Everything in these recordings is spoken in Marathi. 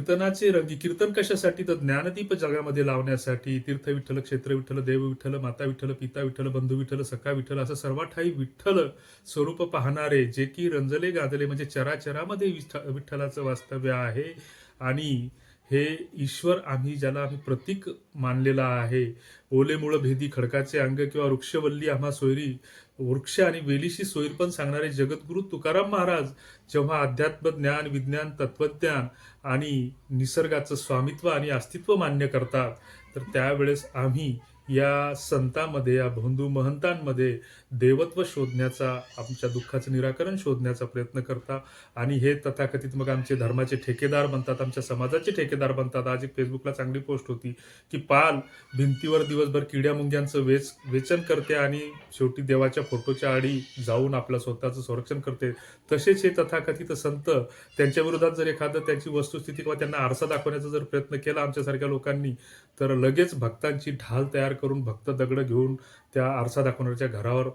कीर्तनाचे रंगी कीर्तन कशासाठी? तर ज्ञानदीप जगामध्ये लावण्यासाठी तीर्थ विठ्ठल क्षेत्र विठ्ठल देव विठ्ठल माता विठ्ठल पिता विठ्ठल बंधू विठ्ठल सखा विठ्ठल असं सर्वात ठाई विठ्ठल स्वरूप पाहणारे जे की रंजले गाजले म्हणजे चराचरामध्ये विठ्ठ- विठ्ठलाचं वास्तव्य आहे. आणि हे ईश्वर आम्ही ज्याला आम्ही प्रतीक मानलेला आहे. ओलेमुळं भेदी खडकाचे अंग किंवा वृक्षवल्ली आम्हा सोयरी वृक्ष आणि वेलीशी सोयीर पण सांगणारे जगद्गुरु तुकाराम महाराज जेव्हा अध्यात्म ज्ञान विज्ञान तत्वज्ञान आणि निसर्गाचं स्वामित्व आणि अस्तित्व मान्य करतात तर त्यावेळेस आम्ही या संतामध्ये या बंधू महंतांमध्ये देवत्व शोधण्याचा आमच्या दुःखाचं निराकरण शोधण्याचा प्रयत्न करता. आणि हे तथाकथित मग आमचे धर्माचे ठेकेदार बनतात आमच्या समाजाचे ठेकेदार बनतात. आज एक फेसबुकला चांगली पोस्ट होती की पाल भिंतीवर दिवसभर किड्या मुंग्यांचं वेच वेचन करते आणि शेवटी देवाच्या फोटोच्या आडी जाऊन आपलं स्वतःचं संरक्षण करते. तसेच हे तथाकथित संत त्यांच्या विरोधात जर एखादं त्याची वस्तुस्थिती किंवा त्यांना आरसा दाखवण्याचा जर प्रयत्न केला आमच्यासारख्या लोकांनी तर लगेच भक्तांची ढाल तयार करून भक्त दगड घेऊन त्या आरसा दाखवणाऱ्याच्या घरावर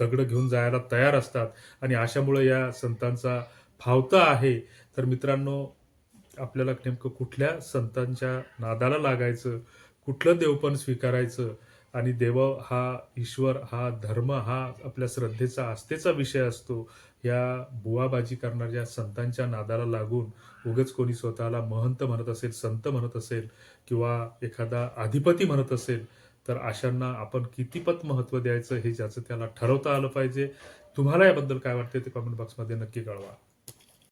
दगड घेऊन जायला तयार असतात. आणि अशामुळे या संतांचा फावता आहे. तर मित्रांनो आपल्याला नेमकं कुठल्या संतांच्या नादाला लागायचं? कुठलं देवपण स्वीकारायचं? आणि देव हा ईश्वर हा धर्म हा आपल्या श्रद्धेचा आस्थेचा विषय असतो. या बुवाबाजी करणाऱ्या संतांच्या नादाला लागून उगच कोणी स्वतःला महंत म्हणत असेल संत म्हणत असेल किंवा एखादा अधिपती म्हणत असेल तर अशांना आपण कितीपत महत्त्व द्यायचं हे ज्याचं त्याला ठरवता आलं पाहिजे? तुम्हाला याबद्दल काय वाटते ते कमेंट बॉक्समध्ये नक्की कळवा.